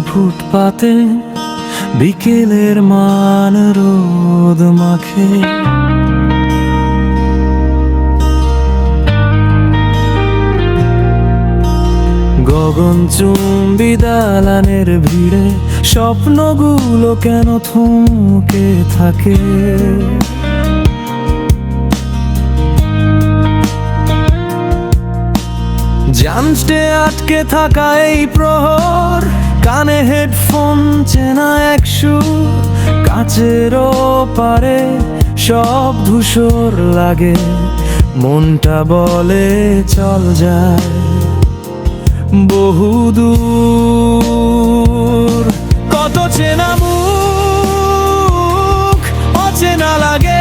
ফুটপাতে বিকেলের মান রোদ মাখে। গগন চুম্বি দালানের ভিড়ে স্বপ্নগুলো কেন থমকে থাকে? জানতে আটকে থাকা এই হেডফোন চেনা এক সুর পারে সব ধূসর লাগে। মনটা বলে, চল যায় বহুদূর, কত চেনা মুখ, অচেনা লাগে।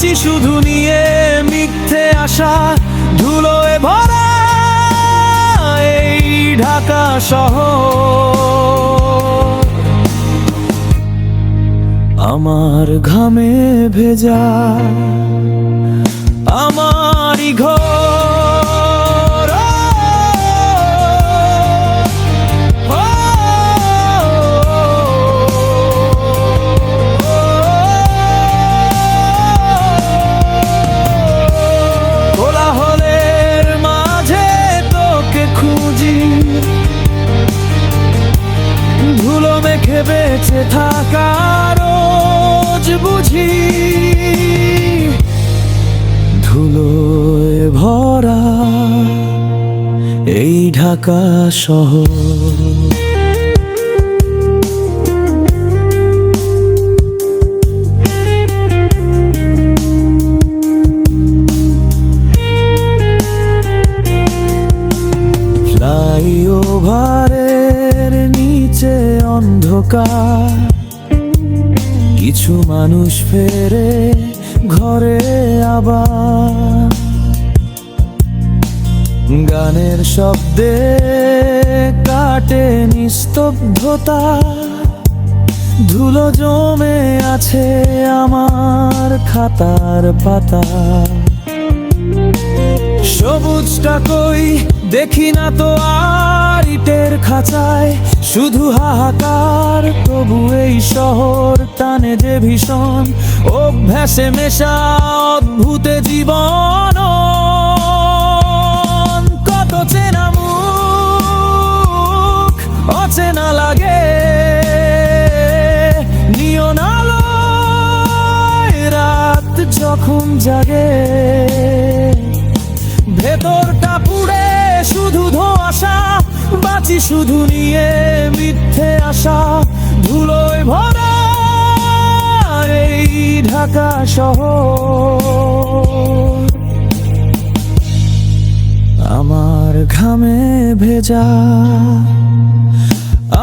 বাঁচি শুধু নিয়ে মিথ্যে আসা ধুলোয় ভরা এই ঢাকা সহ আমার ঘামে ভেজা, আমারই ঘর থাকা রোজ বুঝি ধুলোয় ভরা এই ঢাকা শহর। অন্ধকার। কিছু মানুষ ফেরে ঘরে আবার। গানের শব্দে কাটে নিস্তব্ধতা। ধুলো জমে আছে আমার খাতার পাতা। সবুজটা কই দেখি না তো আর। খাঁচায় শুধু হাহাকার, তবু এই শহর টানে যে ভীষণ। অভ্যাসে মেশা অদ্ভুতে জীবন কত চেনা মুখ অচেনা লাগে। রাত যখন জাগে। ভেতরটা পুড়ে শুধু ধোঁয়াশা। বাঁচি শুধু নিয়ে মিথ্যে আশা। ধুলোয় ভরা এই ঢাকা শহর। আমার ঘামে ভেজা,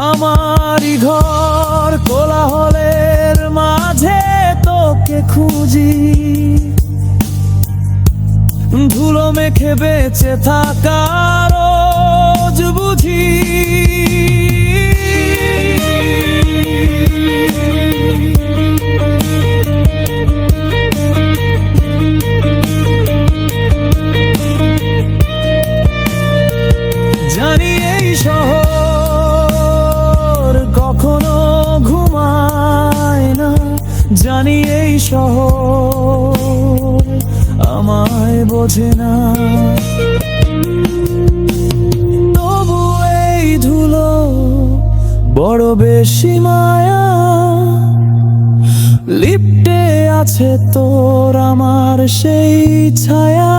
আমারই ঘর কোলাহলের মাঝে তোকে খুঁজি। ধুলো মেখে বেঁচে থাকা রোজ বুঝি। জানি এই শহর কখনো ঘুমায় না। জানি এই শহর আমায় বোঝে না। বেশি মায়া। লিপটে আছে তোর আমার সেই ছায়া।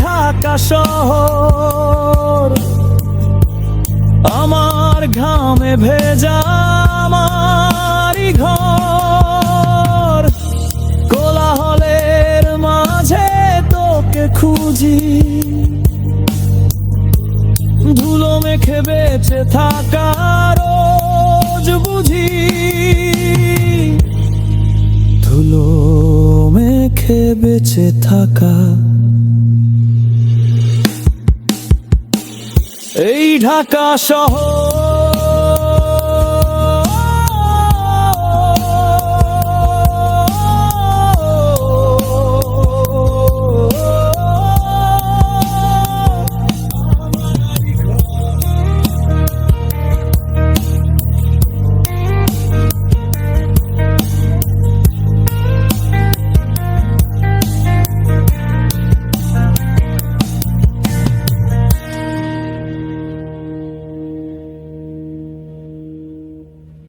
ঢাকা শহর। আমার ঘামে ভেজা আমারই ঘর। কোলাহলের মাঝে তোকে খুঁজি। বেঁচে থাকার বুঝি। ধুলো মেখে বেঁচে থাকা। এই ঢাকা শহর